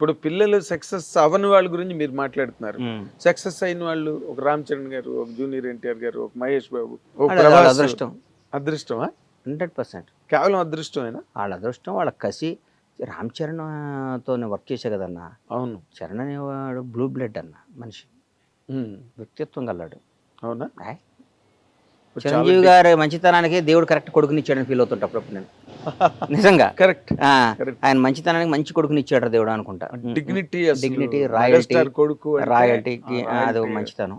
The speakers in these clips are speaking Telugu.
ఇప్పుడు పిల్లలు సక్సెస్ అవని వాళ్ళ గురించి మీరు మాట్లాడుతున్నారు. సక్సెస్ అయిన వాళ్ళు ఒక రామ్ చరణ్ గారు ఒక జూనియర్ ఎన్టీఆర్ గారు ఒక మహేష్ బాబు అదృష్టం. అదృష్టమా? Hundred percent. కేవలం అదృష్టమేనా? వాళ్ళ అదృష్టం వాళ్ళ కసి రామ్ చరణ్తో వర్క్ చేసే కదన్నా. అవును. చరణ్ అనేవాడు బ్లూ బ్లడ్ అన్న మనిషి. వ్యక్తిత్వం గల్లాడు అవునా? చిరంజీవి గారి మంచితనానికి దేవుడు కరెక్ట్ కొడుకుని ఇచ్చాడని ఫీల్ అవుతుంటా అప్పుడప్పుడు నేను. నిజంగా? కరెక్ట్. ఆయన మంచితనానికి మంచి కొడుకుని ఇచ్చాడు దేవుడు అనుకుంటా. డిగ్నిటీ Dignity, royalty, కొడుకు రాయల్టీకి అది మంచితనం.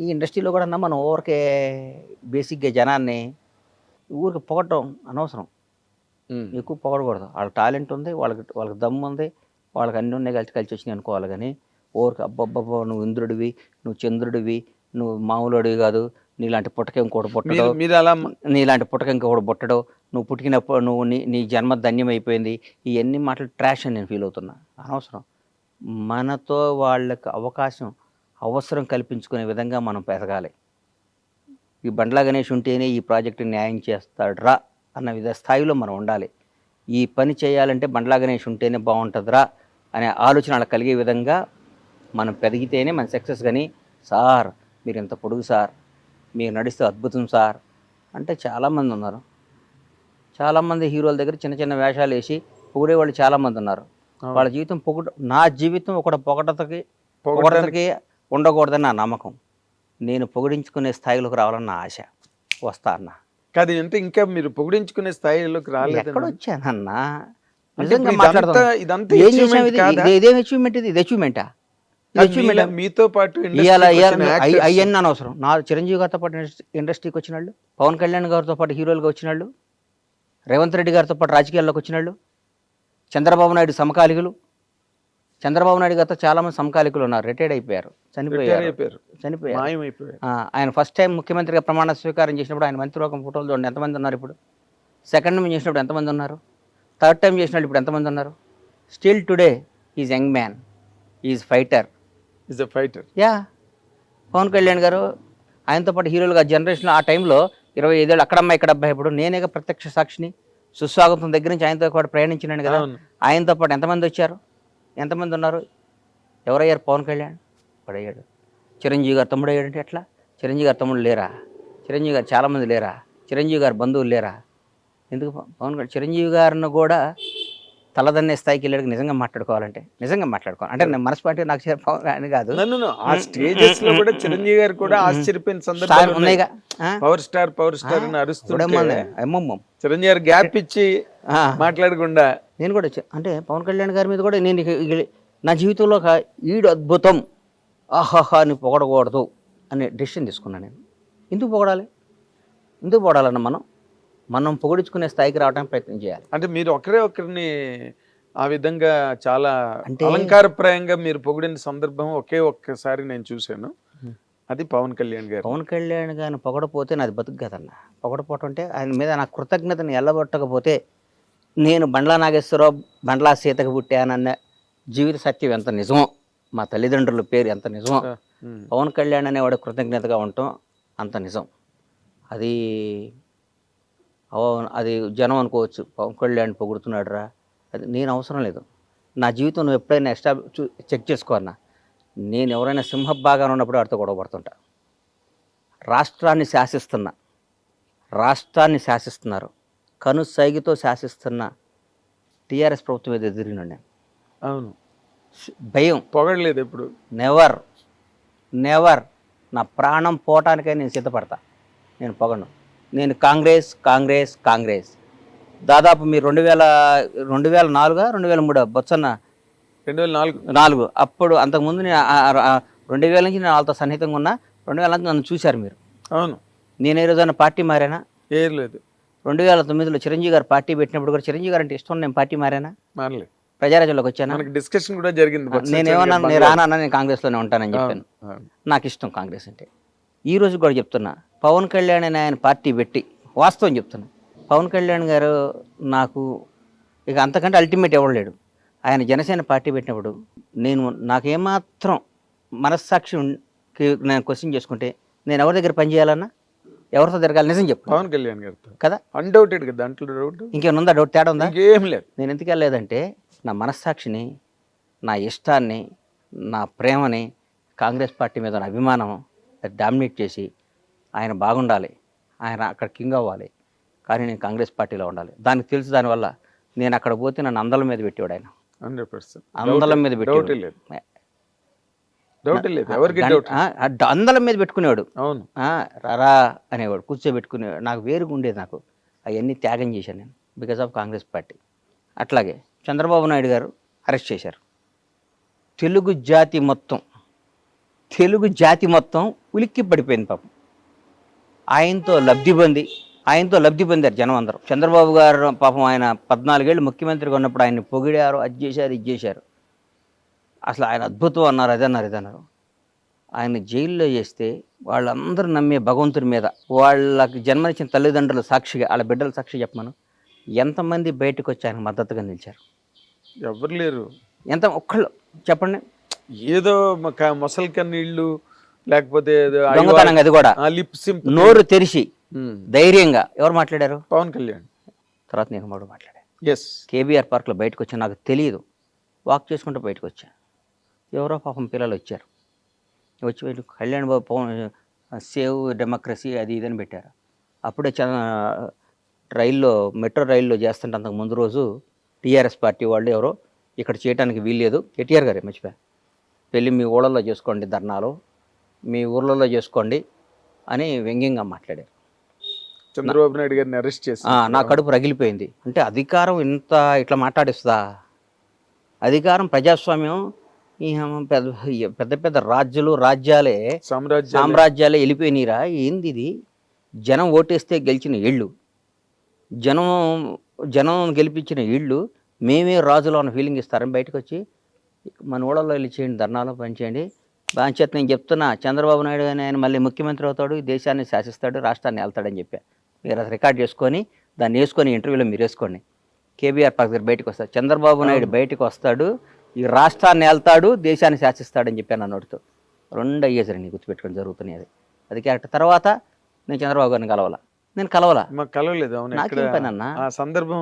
ఈ ఇండస్ట్రీలో కూడా మనం ఊరికే బేసిక్గా జనాన్ని ఊరికి పొగటం అనవసరం. ఎక్కువ పొగడకూడదు. వాళ్ళ టాలెంట్ ఉంది వాళ్ళకి వాళ్ళకి దమ్ము ఉంది వాళ్ళకి అన్ని ఉన్నాయి కలిసి కలిసి వచ్చినాయి అనుకోవాలి కానీ ఊరికి అబ్బబ్బబ్బా నువ్వు ఇంద్రుడివి నువ్వు చంద్రుడివి నువ్వు మామూలుడివి కాదు నీలాంటి పుట్టక ఇంకోటి పుట్టడు. మీరు అలా నీలాంటి పుట్టక ఇంకొకటి పుట్టడు. నువ్వు పుట్టినప్పుడు నువ్వు నీ నీ జన్మ ధన్యమైపోయింది. ఇవన్నీ మాటలు ట్రాష్ అని నేను ఫీల్ అవుతున్నా. అనవసరం. మనతో వాళ్ళకి అవకాశం అవసరం కల్పించుకునే విధంగా మనం పెరగాలి. ఈ బండ్లా గణేష్ ఉంటేనే ఈ ప్రాజెక్టు న్యాయం చేస్తాడ్రా అన్న విధ స్థాయిలో మనం ఉండాలి. ఈ పని చేయాలంటే బండ్లా గణేష్ ఉంటేనే బాగుంటుందిరా అనే ఆలోచన కలిగే విధంగా మనం పెరిగితేనే మన సక్సెస్ కానీ సార్ మీరు ఇంత పొడుగు సార్. మీరు నడిస్తే అద్భుతం సార్ అంటే చాలామంది ఉన్నారు. చాలామంది హీరోల దగ్గర చిన్న చిన్న వేషాలు వేసి పొగిడే వాళ్ళు చాలామంది ఉన్నారు. వాళ్ళ జీవితం పొగట నా జీవితం ఒకటి పొగటతకి పొగడతకి ఉండకూడదని నా నమ్మకం. నేను పొగిడించుకునే స్థాయిలోకి రావాలని నా ఆశ. వస్తా అన్న. కాదు అంటే ఇంకా మీరు పొగిడించుకునే స్థాయిలోకి రాలేదు ఎక్కడ వచ్చానన్నా. నిజంగా ఇదంతా- ఇది? అచీవ్మెంట్ ఇది ఇది అచీవ్మెంటా మీతో పాటు అవన్నీ అనవసరం. నా చిరంజీవి గారితో పాటు ఇండస్ట్రీ- ఇండస్ట్రీకి వచ్చిన వాళ్ళు పవన్ కళ్యాణ్ గారితో పాటు హీరోలుగా వచ్చిన వాళ్ళు రేవంత్ రెడ్డి గారితో పాటు రాజకీయాల్లోకి వచ్చిన వాళ్ళు చంద్రబాబు నాయుడు సమకాలికులు చంద్రబాబు నాయుడు గారితో చాలా మంది సమకాలికులు ఉన్నారు. రిటైర్డ్ అయిపోయారు. చనిపోయారు. చనిపోయారు. ఆయన ఫస్ట్ టైం ముఖ్యమంత్రిగా ప్రమాణ స్వీకారం చేసినప్పుడు ఆయన మంత్రిలోకం ఫోటోలు చూడండి. ఎంతమంది ఉన్నారు ఇప్పుడు? సెకండ్ టైం చేసినప్పుడు ఎంతమంది ఉన్నారు? థర్డ్ టైం చేసినప్పుడు ఇప్పుడు ఎంతమంది ఉన్నారు? Still today is young man is fighter is a fighter yeah. Pawan Kalyan garu ఆయనతో పాటు హీరోలుగా జనరేషన్ ఆ టైంలో ఇరవై ఐదేళ్ళు అక్కడమ్మ ఇక్కడ అబ్బాయి ఇప్పుడు నేనే ప్రత్యక్ష సాక్షిని సుస్వాగతం దగ్గర నుంచి ఆయనతో పాటు ప్రయాణించినాను కదా. ఆయనతో పాటు ఎంతమంది వచ్చారు? ఎంతమంది ఉన్నారు? ఎవరయ్యారు పవన్ కళ్యాణ్? పడయ్యాడు చిరంజీవి గారు తమ్ముడు అయ్యాడంటే ఎట్లా? చిరంజీవి గారు తమ్ముడు లేరా? చిరంజీవి గారు చాలామంది లేరా? చిరంజీవి గారు బంధువులు లేరా? ఎందుకు పవన్ కళ్యాణ్ చిరంజీవి గారిని కూడా తలదన్నే స్థాయికి వెళ్ళాడు నిజంగా మాట్లాడుకోవాలంటే నిజంగా మాట్లాడుకోవాలి. అంటే నేను మనస్పాటి నాకు కళ్యాణ్ కాదు ఆ స్టేజెస్లో కూడా చిరంజీవి గారు కూడా ఆశ్చర్యపోయిన సందర్భాలు ఉన్నాయిగా? పవర్ స్టార్ పవర్ స్టార్ అని చిరంజీవి గారు గ్యాప్ ఇచ్చి. మాట్లాడకుండా. నేను కూడా అంటే పవన్ కళ్యాణ్ గారి మీద కూడా నేను నా జీవితంలో ఒక ఈడు అద్భుతం ఆహాహా అని పొగడకూడదు అనే డెసిషన్ తీసుకున్నాను నేను. ఎందుకు పొగడాలి? ఎందుకు పొగడాలన్న మనం? మనం పొగడించుకునే స్థాయికి రావడానికి ప్రయత్నం చేయాలి. అంటే మీరు ఒకరే ఒకరిని ఆ విధంగా చాలా అంటే- అలంకారప్రాయంగా మీరు పొగిడిన సందర్భం ఒకే ఒక్కసారి నేను చూశాను. అది పవన్ కళ్యాణ్ గారు పవన్ కళ్యాణ్ గారిని పొగడపోతే నాది బతుకు కదన్న పొగడపోవటం అంటే ఆయన మీద నా కృతజ్ఞతని ఎల్లబట్టకపోతే నేను బండ్లా నాగేశ్వరరావు బండ్లా సీతకు పుట్టానన్న జీవిత సత్యం ఎంత నిజమో మా తల్లిదండ్రుల పేరు ఎంత నిజమో. పవన్ కళ్యాణ్ అనేవాడు కృతజ్ఞతగా ఉండటం అంత నిజం. అది అది జనం అనుకోవచ్చు. పవన్ కళ్యాణ్ పొగుడుతున్నాడు రా అది నేను అవసరం లేదు. నా జీవితం నువ్వు ఎప్పుడైనా ఎక్స్ట్రా చెక్ చేసుకో అన్న. నేను ఎవరైనా సింహభాగాన్ని ఉన్నప్పుడు వాడితో గొడవ పడుతుంటా. రాష్ట్రాన్ని శాసిస్తున్నా రాష్ట్రాన్ని శాసిస్తున్నారు. కను సైగితో శాసిస్తున్న టీఆర్ఎస్ ప్రభుత్వం మీద ఎదిరినాను నేను. అవును. భయం. పొగడలేదు ఎప్పుడు? నెవర్. నెవర్. నా ప్రాణం పోవటానికే నేను సిద్ధపడతా. నేను పొగను నేను కాంగ్రెస్ కాంగ్రెస్ కాంగ్రెస్. దాదాపు మీరు రెండు వేల రెండు వేల నాలుగా రెండు వేల మూడు బొత్సన్న? రెండు వేల నాలుగు. నాలుగు. అప్పుడు అంతకుముందు నేను రెండు వేల నుంచి నేను వాళ్ళతో సన్నిహితంగా ఉన్నా. రెండు వేల నుంచి నన్ను చూశారు మీరు. అవును. నేను ఏ రోజైనా పార్టీ మారానా? ఏం లేదు. రెండు వేల తొమ్మిదిలో చిరంజీవి గారు పార్టీ పెట్టినప్పుడు కూడా చిరంజీవి గారు అంటే ఇష్టం నేను పార్టీ మారానా? మారలేదు. ప్రజారాజ్యంలోకి వచ్చానా? మనకి డిస్కషన్ కూడా జరిగింది నేనేమన్నా సత్యనారాయణ నేను రానా నేను కాంగ్రెస్లోనే ఉంటానని చెప్పాను. నాకు ఇష్టం కాంగ్రెస్ అంటే. ఈ రోజు కూడా చెప్తున్నా. పవన్ కళ్యాణ్ అని ఆయన పార్టీ పెట్టి వాస్తవం చెప్తున్నా. పవన్ కళ్యాణ్ గారు నాకు ఇక అంతకంటే అల్టిమేట్ ఎవరు లేడు. ఆయన జనసేన పార్టీ పెట్టినప్పుడు నేను నాకు ఏమాత్రం మనస్సాక్షి నేను క్వశ్చన్ చేసుకుంటే నేను ఎవరి దగ్గర పని చేయాలన్నా? ఎవరితో తిరగాలి నిజం చెప్పు. పవన్ కళ్యాణ్ గారితో. కదా? అన్డౌటెడ్ కదా దాంట్లో డౌట్ ఇంకేమైనా ఉందా? డౌట్ తేడా ఉందా? ఇంకేం లేదు. నేను ఎందుకు వెళ్ళలేదంటే నా మనస్సాక్షిని నా ఇష్టాన్ని నా ప్రేమని కాంగ్రెస్ పార్టీ మీద ఉన్న అభిమానం డామినేట్ చేసి ఆయన బాగుండాలి. ఆయన అక్కడ కింగ్ అవ్వాలి. కానీ నేను కాంగ్రెస్ పార్టీలో ఉండాలి. దానికి తెలుసు దానివల్ల నేను అక్కడ పోతే నన్ను అందల మీద పెట్టేవాడు ఆయన. Hundred percent. అందలం మీద డౌట్ పెట్టేవాడు. లేదు. డౌట్ లేదు. ఎవరికి గం- డౌట్ ఆ, ఆ డ- అందలం మీద పెట్టుకునేవాడు. అవును. రారా అనేవాడు కూర్చోబెట్టుకునేవాడు. నాకు వేరుగా ఉండేది నాకు. అవన్నీ త్యాగం చేశాను నేను బికాజ్ ఆఫ్ కాంగ్రెస్ పార్టీ. అట్లాగే చంద్రబాబు నాయుడు గారు అరెస్ట్ చేశారు. తెలుగు జాతి మొత్తం తెలుగు జాతి మొత్తం ఉలిక్కి పడిపోయింది పాపం. ఆయనతో లబ్ధి పొంది ఆయనతో లబ్ధి పొందారు జనం అందరూ. చంద్రబాబు గారు పాపం ఆయన పద్నాలుగేళ్ళు ముఖ్యమంత్రిగా ఉన్నప్పుడు ఆయన్ని పొగిడారు అది చేశారు ఇది చేశారు. అసలు ఆయన అద్భుతం అన్నారు అది అన్నారు ఇది అన్నారు. ఆయన జైల్లో చేస్తే వాళ్ళందరూ నమ్మే భగవంతుడి మీద వాళ్ళకి జన్మనిచ్చిన తల్లిదండ్రుల సాక్షిగా వాళ్ళ బిడ్డల సాక్షి చెప్పమను ఎంతమంది బయటకు వచ్చి ఆయన మద్దతుగా నిలిచారు? ఎవరు లేరు. ఎంత ఒక్కళ్ళు చెప్పండి. ఏదో మ- మొసలి కన్నీళ్ళు లేకపోతే దొంగతనంగా అది కూడా. లిప్ సింప్ నోరు తెరిచి ధైర్యంగా. ఎవరు మాట్లాడారు? పవన్ కళ్యాణ్. తర్వాత నేను మూడు మాట్లాడాను ఎస్ కేబీఆర్ పార్క్లో బయటకు వచ్చా నాకు తెలియదు వాక్ చేసుకుంటూ బయటకు వచ్చా ఎవరో పాపం పిల్లలు వచ్చారు. వచ్చి వీళ్ళు కళ్యాణ్ బాబు పవన్ సేవ్ డెమోక్రసీ అది ఇదని పెట్టారు. అప్పుడే చ రైల్లో మెట్రో రైల్లో చేస్తుంటే అంతకు ముందు రోజు టీఆర్ఎస్ పార్టీ వాళ్ళు ఎవరో ఇక్కడ చేయడానికి వీల్లేదు. కేటీఆర్ గారే మర్చిపోయా. పెళ్ళి మీ ఊళ్ళల్లో చేసుకోండి ధర్నాలు. మీ ఊర్లలో చేసుకోండి అని వ్యంగ్యంగా మాట్లాడారు. చంద్రబాబు నాయుడు గారిని అరెస్ట్ చేసి నా కడుపు రగిలిపోయింది. అంటే అధికారం ఇంత ఇట్లా మాట్లాడిస్తుందా? అధికారం ప్రజాస్వామ్యం పెద్ద పెద్ద పెద్ద రాజ్యాలు రాజ్యాలే సామ్రాజ్యం సామ్రాజ్యాలే వెళ్ళిపోయినీరా? ఏంది ఇది? జనం ఓటేస్తే గెలిచిన ఇళ్ళు. జనం జనం గెలిపించిన ఇళ్ళు. మేమే రాజులు అన్న ఫీలింగ్ ఇస్తారని బయటకు వచ్చి మన ఊళ్ళలో వెళ్ళి చేయండి ధర్నాలో పనిచేయండి. బాంచేత నేను చెప్తున్నా చంద్రబాబు నాయుడు అని ఆయన మళ్ళీ ముఖ్యమంత్రి అవుతాడు దేశాన్ని శాసిస్తాడు రాష్ట్రాన్ని వెళ్తాడని చెప్పా. మీరు అది రికార్డ్ చేసుకొని దాన్ని వేసుకొని ఇంటర్వ్యూలో మీరు వేసుకోండి. కేబీఆర్ పార్క్ దగ్గర బయటకు వస్తాడు. చంద్రబాబు నాయుడు బయటకు వస్తాడు ఈ రాష్ట్రాన్ని వెళ్తాడు దేశాన్ని శాసిస్తాడని చెప్పాను నా నోటితో. రెండు అయ్యేసరి గుర్తుపెట్టుకొని జరుగుతున్నాయి అది. అది క్యారెక్టర్. తర్వాత నేను చంద్రబాబు గారిని కలవాల? నేను కలవాల? కలవలేదు నాకేం పని అన్న? సందర్భం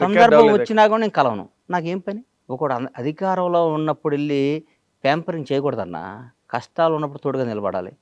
సందర్భం వచ్చినా కూడా నేను కలవను. నాకేం పని? ఒకడు అధికారంలో ఉన్నప్పుడు వెళ్ళి ప్యాంపరింగ్ చేయకూడదన్నా కష్టాలు ఉన్నప్పుడు తోడుగా నిలబడాలి.